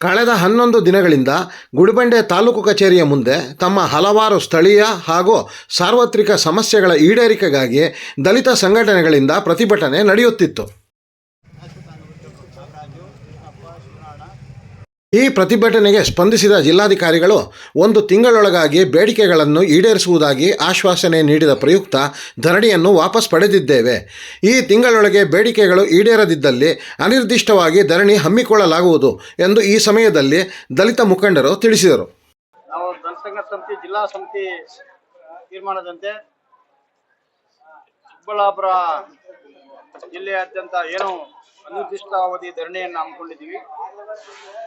ಕಳೆದ ಹನ್ನೊಂದು ದಿನಗಳಿಂದ ಗುಡಿಬಂಡೆ ತಾಲೂಕು ಕಚೇರಿಯ ಮುಂದೆ ತಮ್ಮ ಹಲವಾರು ಸ್ಥಳೀಯ ಹಾಗೂ ಸಾರ್ವತ್ರಿಕ ಸಮಸ್ಯೆಗಳ ಈಡೇರಿಕೆಗಾಗಿ ದಲಿತ ಸಂಘಟನೆಗಳಿಂದ ಪ್ರತಿಭಟನೆ ನಡೆಯುತ್ತಿತ್ತು. ಈ ಪ್ರತಿಭಟನೆಗೆ ಸ್ಪಂದಿಸಿದ ಜಿಲ್ಲಾಧಿಕಾರಿಗಳು ಒಂದು ತಿಂಗಳೊಳಗಾಗಿ ಬೇಡಿಕೆಗಳನ್ನು ಈಡೇರಿಸುವುದಾಗಿ ಆಶ್ವಾಸನೆ ನೀಡಿದ ಪ್ರಯುಕ್ತ ಧರಣಿಯನ್ನು ವಾಪಸ್ ಪಡೆದಿದ್ದೇವೆ. ಈ ತಿಂಗಳೊಳಗೆ ಬೇಡಿಕೆಗಳು ಈಡೇರದಿದ್ದಲ್ಲಿ ಅನಿರ್ದಿಷ್ಟವಾಗಿ ಧರಣಿ ಹಮ್ಮಿಕೊಳ್ಳಲಾಗುವುದು ಎಂದು ಈ ಸಮಯದಲ್ಲಿ ದಲಿತ ಮುಖಂಡರು ತಿಳಿಸಿದರು. ಸಮಿತಿ, ಜಿಲ್ಲಾ ಸಮಿತಿ ತೀರ್ಮಾನದಂತೆ ಚಿಕ್ಕಬಳ್ಳಾಪುರ ಜಿಲ್ಲೆಯಾದ್ಯಂತ ಏನು ಅನಿರ್ದಿಷ್ಟ ಅವಧಿ ಧರಣಿಯನ್ನು ಹಮ್ಮಿಕೊಂಡಿದ್ದೀವಿ.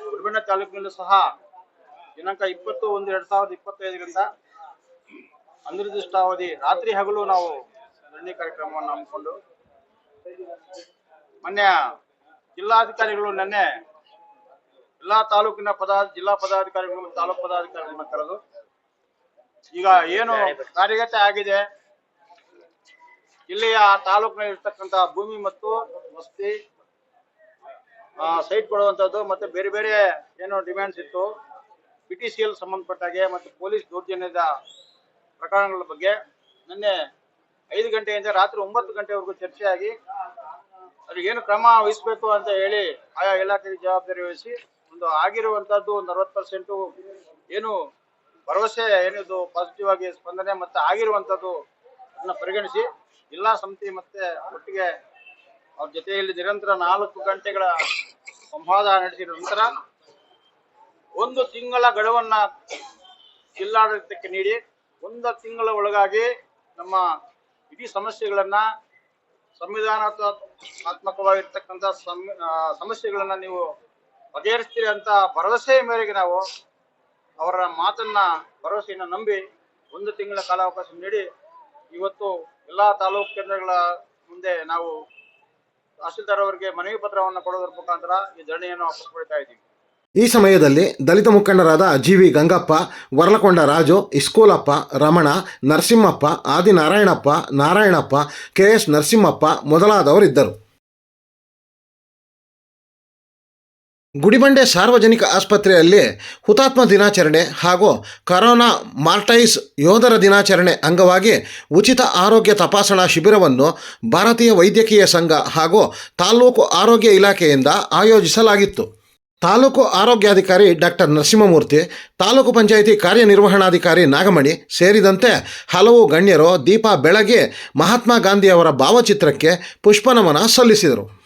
ಗುಡಿಬಂಡೆ ತಾಲೂಕಿನಲ್ಲೂ ಸಹ ದಿನಾಂಕ ಇಪ್ಪತ್ತು ಒಂದು ಎರಡ್ ಸಾವಿರದ ಇಪ್ಪತ್ತೈದರಿಂದ ಅನಿರ್ದಿಷ್ಟ ಅವಧಿ ರಾತ್ರಿ ಹಗಲು ನಾವು ಧರಣಿ ಕಾರ್ಯಕ್ರಮವನ್ನು ಹಮ್ಮಿಕೊಂಡು ಮೊನ್ನೆ ಜಿಲ್ಲಾಧಿಕಾರಿಗಳು ನಿನ್ನೆ ಎಲ್ಲಾ ತಾಲೂಕಿನ ಪದ, ಜಿಲ್ಲಾ ಪದಾಧಿಕಾರಿಗಳು ತಾಲೂಕು ಪದಾಧಿಕಾರಿಗಳನ್ನ ಕರೆದು ಈಗ ಏನು ಕಾರ್ಯಗತ ಆಗಿದೆ. ಇಲ್ಲಿಯ ತಾಲೂಕಿನಲ್ಲಿ ಇರ್ತಕ್ಕಂತಹ ಭೂಮಿ ಮತ್ತು ವಸತಿ ಸೈಟ್ ಕೊಡುವಂತದ್ದು ಮತ್ತೆ ಬೇರೆ ಬೇರೆ ಏನು ಡಿಮ್ಯಾಂಡ್ಸ್ ಇತ್ತು. ಪಿ ಟಿ ಸಿ ಎಲ್ ಸಂಬಂಧಪಟ್ಟಾಗೆ ಮತ್ತೆ ಪೊಲೀಸ್ ದೌರ್ಜನ್ಯದ ಪ್ರಕರಣಗಳ ಬಗ್ಗೆ ನಿನ್ನೆ ಐದು ಗಂಟೆಯಿಂದ ರಾತ್ರಿ ಒಂಬತ್ತು ಗಂಟೆವರೆಗೂ ಚರ್ಚೆಯಾಗಿ ಏನು ಕ್ರಮ ವಹಿಸಬೇಕು ಅಂತ ಹೇಳಿ ಆಯಾ ಇಲಾಖೆಗೆ ಜವಾಬ್ದಾರಿ ವಹಿಸಿ ಒಂದು ಆಗಿರುವಂತದ್ದು ಒಂದು ಅರವತ್ತು ಪರ್ಸೆಂಟು ಏನು ಭರವಸೆ, ಏನಿದು ಪಾಸಿಟಿವ್ ಆಗಿ ಸ್ಪಂದನೆ ಮತ್ತೆ ಆಗಿರುವಂತದ್ದು ಅದನ್ನು ಪರಿಗಣಿಸಿ ಜಿಲ್ಲಾ ಸಮಿತಿ ಮತ್ತೆ ಒಟ್ಟಿಗೆ ಅವ್ರ ಜೊತೆಯಲ್ಲಿ ನಿರಂತರ ನಾಲ್ಕು ಗಂಟೆಗಳ ಸಂವಾದ ನಡೆಸಿದ ನಂತರ ಒಂದು ತಿಂಗಳ ಗಡುವನ್ನ ಜಿಲ್ಲಾಡಳಿತಕ್ಕೆ ನೀಡಿ ಒಂದು ತಿಂಗಳ ಒಳಗಾಗಿ ನಮ್ಮ ಇಡೀ ಸಮಸ್ಯೆಗಳನ್ನ ಸಂವಿಧಾನಾತ್ಮಕವಾಗಿರ್ತಕ್ಕಂಥ ಸಮಸ್ಯೆಗಳನ್ನ ನೀವು ಬಗೆಹರಿಸ್ತೀರಿ ಅಂತ ಭರವಸೆಯ ಮೇರೆಗೆ ನಾವು ಅವರ ಮಾತನ್ನ, ಭರವಸೆಯನ್ನು ನಂಬಿ ಒಂದು ತಿಂಗಳ ಕಾಲಾವಕಾಶ ನೀಡಿ ಇವತ್ತು ಎಲ್ಲಾ ತಾಲೂಕು ಕೇಂದ್ರಗಳ ಮುಂದೆ ನಾವು ತಹಸೀಲ್ದಾರ್ ಅವರಿಗೆ ಮನವಿ ಪತ್ರವನ್ನು ಕೊಡೋದ್ರ ಮುಖಾಂತರ ಈ ಧರಣಿಯನ್ನು ವಾಪಸ್ ಪಡಿತಾ ಇದ್ದೀವಿ. ಈ ಸಮಯದಲ್ಲಿ ದಲಿತ ಮುಖಂಡರಾದ G V Gangappa, Varalakonda Raju, Iskoolappa, Ramana, Narasimhappa, Adinarayanappa, Narayanappa, K S Narasimhappa ಮೊದಲಾದವರಿದ್ದರು. Gudibande ಸಾರ್ವಜನಿಕ ಆಸ್ಪತ್ರೆಯಲ್ಲಿ ಹುತಾತ್ಮ ದಿನಾಚರಣೆ ಹಾಗೂ ಕರೋನಾ ಮಾರ್ಟೈಸ್ ಯೋಧರ ದಿನಾಚರಣೆ ಅಂಗವಾಗಿ ಉಚಿತ ಆರೋಗ್ಯ ತಪಾಸಣಾ ಶಿಬಿರವನ್ನು ಭಾರತೀಯ ವೈದ್ಯಕೀಯ ಸಂಘ ಹಾಗೂ ತಾಲ್ಲೂಕು ಆರೋಗ್ಯ ಇಲಾಖೆಯಿಂದ ಆಯೋಜಿಸಲಾಗಿತ್ತು. ತಾಲೂಕು ಆರೋಗ್ಯಾಧಿಕಾರಿ ಡಾಕ್ಟರ್ ನರಸಿಂಹಮೂರ್ತಿ, ತಾಲೂಕು ಪಂಚಾಯಿತಿ ಕಾರ್ಯನಿರ್ವಹಣಾಧಿಕಾರಿ ನಾಗಮಣಿ ಸೇರಿದಂತೆ ಹಲವು ಗಣ್ಯರು ದೀಪ ಬೆಳಗ್ಗೆ ಮಹಾತ್ಮ ಗಾಂಧಿಯವರ ಭಾವಚಿತ್ರಕ್ಕೆ ಪುಷ್ಪನಮನ ಸಲ್ಲಿಸಿದರು.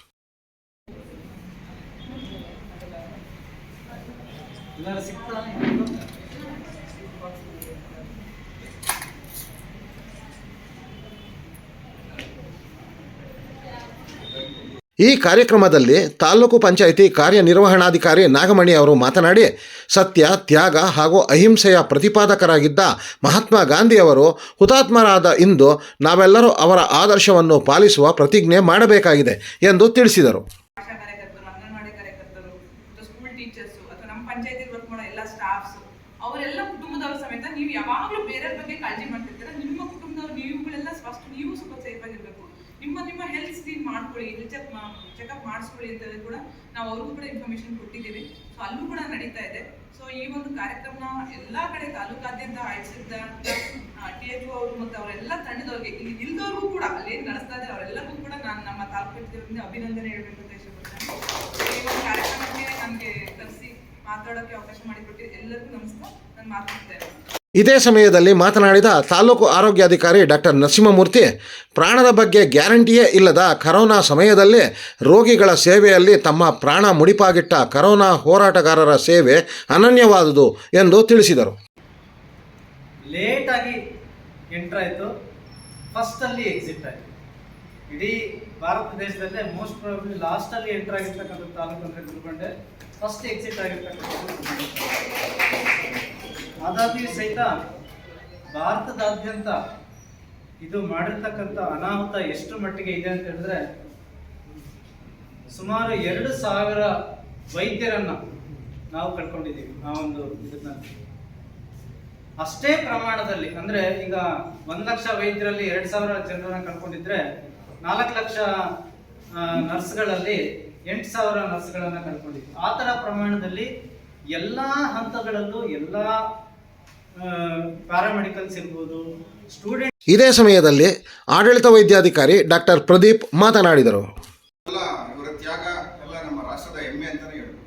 ಈ ಕಾರ್ಯಕ್ರಮದಲ್ಲಿ ತಾಲೂಕು ಪಂಚಾಯಿತಿ ಕಾರ್ಯನಿರ್ವಹಣಾಧಿಕಾರಿ ನಾಗಮಣಿ ಅವರು ಮಾತನಾಡಿ, ಸತ್ಯ, ತ್ಯಾಗ ಹಾಗೂ ಅಹಿಂಸೆಯ ಪ್ರತಿಪಾದಕರಾಗಿದ್ದ ಮಹಾತ್ಮ ಗಾಂಧಿಯವರು ಹುತಾತ್ಮರಾದ ಇಂದು ನಾವೆಲ್ಲರೂ ಅವರ ಆದರ್ಶವನ್ನು ಪಾಲಿಸುವ ಪ್ರತಿಜ್ಞೆ ಮಾಡಬೇಕಾಗಿದೆ ಎಂದು ತಿಳಿಸಿದರು. ಸಮೇತ ನೀವು ಯಾವಾಗಲೂ ಬೇರೆಯವ್ರ ಬಗ್ಗೆ ಕಾಳಜಿ ಮಾಡ್ತಿರ್ತೀರ. ನಿಮ್ಮ ಕುಟುಂಬದವ್ರು ನೀವುಗಳೆಲ್ಲ ಫಸ್ಟ್ ನೀವು ಸ್ವಲ್ಪ ಸೇಫ್ ಆಗಿರ್ಬೇಕು. ನಿಮ್ಮ ನಿಮ್ಮ ಹೆಲ್ತ್ ಸ್ಕ್ರೀನ್ ಮಾಡ್ಕೊಳ್ಳಿ ಚೆಕ್ ಚೆಕಪ್ ಮಾಡಿಸ್ಕೊಳ್ಳಿ ಅಂತ ಕೂಡ ನಾವು ಅವ್ರಿಗೂ ಕೂಡ ಇನ್ಫಾರ್ಮೇಶನ್ ಕೊಟ್ಟಿದ್ದೀವಿ. ಸೊ ಅಲ್ಲೂ ಕೂಡ ನಡೀತಾ ಇದೆ. ಸೊ ಈ ಒಂದು ಕಾರ್ಯಕ್ರಮ ಎಲ್ಲ ಕಡೆ ತಾಲೂಕಾದ್ಯಂತ ಆಯೋಜಿಸಿದ್ದ ಟಿ ಎಚ್ ಅವರು ಮತ್ತು ಅವರೆಲ್ಲ ತಂಡದವ್ರಿಗೆ, ಇಲ್ಲಿ ಇಲ್ದವ್ರಿಗೂ ಕೂಡ, ಅಲ್ಲಿ ಏನು ನಡೆಸ್ತಾ ಇದ್ದಾರೆ ಅವರೆಲ್ಲರಿಗೂ ಕೂಡ ನಾನು ನಮ್ಮ ತಾಲೂಕು ಅಭಿನಂದನೆ ಹೇಳಬೇಕು ಅಂತ ಇಷ್ಟಪಡ್ತೇನೆ. ಈ ಒಂದು ಕಾರ್ಯಕ್ರಮಕ್ಕೆ ನಮಗೆ ಕರೆಸಿ ಮಾತಾಡೋಕೆ ಅವಕಾಶ ಮಾಡಿಕೊಟ್ಟು ಎಲ್ಲರಿಗೂ ನಮಸ್ಕಾರ. ನಾನು ಮಾತಾಡ್ತೇನೆ. ಇದೇ ಸಮಯದಲ್ಲಿ ಮಾತನಾಡಿದ ತಾಲೂಕು ಆರೋಗ್ಯಾಧಿಕಾರಿ ಡಾಕ್ಟರ್ ನರಸಿಂಹಮೂರ್ತಿ, ಪ್ರಾಣದ ಬಗ್ಗೆ ಗ್ಯಾರಂಟಿಯೇ ಇಲ್ಲದ ಕರೋನಾ ಸಮಯದಲ್ಲಿ ರೋಗಿಗಳ ಸೇವೆಯಲ್ಲಿ ತಮ್ಮ ಪ್ರಾಣ ಮುಡಿಪಾಗಿಟ್ಟ ಕರೋನಾ ಹೋರಾಟಗಾರರ ಸೇವೆ ಅನನ್ಯವಾದುದು ಎಂದು ತಿಳಿಸಿದರು. ಲೇಟಾಗಿ ಎಂಟರ್ ಆಯಿತು. ಫಸ್ಟಲ್ಲಿ ಎಕ್ಸಿಟ್ ಆಯಿತು. ಇಡೀ ಭಾರತ ದೇಶದಲ್ಲೇ ಮೋಸ್ಟ್ ಪ್ರಾಬ್ಲಿ ಲಾಸ್ಟಲ್ಲಿ ಎಂಟರ್ ಆಗಿರ್ತಕ್ಕಂಥ ತಾಲೂಕು ಅಂದರೆ ಗುಲ್ಬಂಡೆ ಫಸ್ಟ್ ಎಕ್ಸಿಟ್ ಆಗಿರ್ತಕ್ಕಂಥದ್ದು. ಆದಾಗ್ಯೂ ಸಹಿತ ಭಾರತದಾದ್ಯಂತ ಇದು ಮಾಡಿರ್ತಕ್ಕಂಥ ಅನಾಹುತ ಎಷ್ಟು ಮಟ್ಟಿಗೆ ಇದೆ ಅಂತ ಹೇಳಿದ್ರೆ, ಸುಮಾರು ಎರಡು ಸಾವಿರ ವೈದ್ಯರನ್ನ ನಾವು ಕಳ್ಕೊಂಡಿದ್ದೀವಿ ಆ ಒಂದು ಇದನ್ನ. ಅಷ್ಟೇ ಪ್ರಮಾಣದಲ್ಲಿ, ಅಂದ್ರೆ ಈಗ ಒಂದ್ ಲಕ್ಷ ವೈದ್ಯರಲ್ಲಿ ಎರಡ್ ಸಾವಿರ ಜನರನ್ನ ಕಳ್ಕೊಂಡಿದ್ರೆ, ನಾಲ್ಕು ಲಕ್ಷ ನರ್ಸ್ಗಳಲ್ಲಿ ಎಂಟು ಸಾವಿರ ನರ್ಸ್ಗಳನ್ನ ಕಳ್ಕೊಂಡಿದ್ವಿ ಆ ತರ ಪ್ರಮಾಣದಲ್ಲಿ ಎಲ್ಲ ಹಂತಗಳಲ್ಲೂ ಎಲ್ಲ ಪ್ಯಾರಾಮೆಡಿಕಲ್ಸ್ ಇರ್ಬೋದು ಸ್ಟೂಡೆಂಟ್ ಇದೇ ಸಮಯದಲ್ಲಿ ಆಡಳಿತ ವೈದ್ಯಾಧಿಕಾರಿ ಡಾಕ್ಟರ್ ಪ್ರದೀಪ್ ಮಾತನಾಡಿದರು. ಎಲ್ಲ ಇವರ ತ್ಯಾಗ ಎಲ್ಲ ನಮ್ಮ ರಾಷ್ಟ್ರದ ಹೆಮ್ಮೆ ಅಂತಾನೆ ಹೇಳ್ಬೋದು.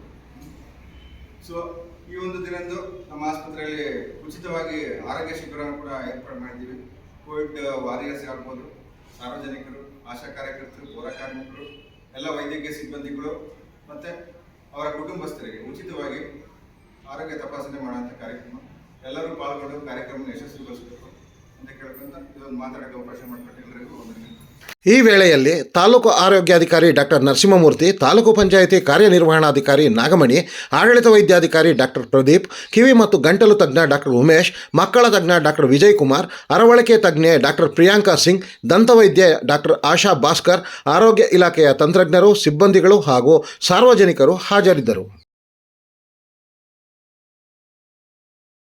ಸೊ ಈ ಒಂದು ದಿನಂದು ನಮ್ಮ ಆಸ್ಪತ್ರೆಯಲ್ಲಿ ಉಚಿತವಾಗಿ ಆರೋಗ್ಯ ಶಿಬಿರವನ್ನು ಕೂಡ ಏರ್ಪಾಡು ಮಾಡಿದ್ದೀವಿ. ಕೋವಿಡ್ ವಾರಿಯರ್ಸ್ ಆಗ್ಬೋದು ಸಾರ್ವಜನಿಕರು ಆಶಾ ಕಾರ್ಯಕರ್ತರು ಪೌರ ಕಾರ್ಮಿಕರು ಎಲ್ಲ ವೈದ್ಯಕೀಯ ಸಿಬ್ಬಂದಿಗಳು ಮತ್ತೆ ಅವರ ಕುಟುಂಬಸ್ಥರಿಗೆ ಉಚಿತವಾಗಿ ಆರೋಗ್ಯ ತಪಾಸಣೆ ಮಾಡುವಂಥ ಕಾರ್ಯಕ್ರಮ ಎಲ್ಲರೂ ಪಾಲ್ಗೊಂಡು ಕಾರ್ಯಕ್ರಮ ಯಶಸ್ವಿಗೊಳಿಸಬೇಕು ಅಂತ ಕೇಳ್ಕೊಂತ ಇದೊಂದು ಮಾತಾಡೋಕ್ಕೆ ಅವಕಾಶ ಮಾಡಿಕೊಟ್ಟು ಈ ವೇಳೆಯಲ್ಲಿ ತಾಲೂಕು ಆರೋಗ್ಯಾಧಿಕಾರಿ ಡಾಕ್ಟರ್ ನರಸಿಂಹಮೂರ್ತಿ, ತಾಲೂಕು ಪಂಚಾಯಿತಿ ಕಾರ್ಯನಿರ್ವಹಣಾಧಿಕಾರಿ ನಾಗಮಣಿ, ಆಡಳಿತ ವೈದ್ಯಾಧಿಕಾರಿ ಡಾಕ್ಟರ್ ಪ್ರದೀಪ್, ಕಿವಿ ಮತ್ತು ಗಂಟಲು ತಜ್ಞ ಡಾಕ್ಟರ್ ಉಮೇಶ್, ಮಕ್ಕಳ ತಜ್ಞ ಡಾಕ್ಟರ್ ವಿಜಯ್ ಕುಮಾರ್ ಅರವಳಿಕೆ ತಜ್ಞೆ ಡಾಕ್ಟರ್ ಪ್ರಿಯಾಂಕಾ ಸಿಂಗ್ ದಂತವೈದ್ಯೆ ಡಾಕ್ಟರ್ ಆಶಾ ಭಾಸ್ಕರ್, ಆರೋಗ್ಯ ಇಲಾಖೆಯ ತಂತ್ರಜ್ಞರು, ಸಿಬ್ಬಂದಿಗಳು ಹಾಗೂ ಸಾರ್ವಜನಿಕರು ಹಾಜರಿದ್ದರು.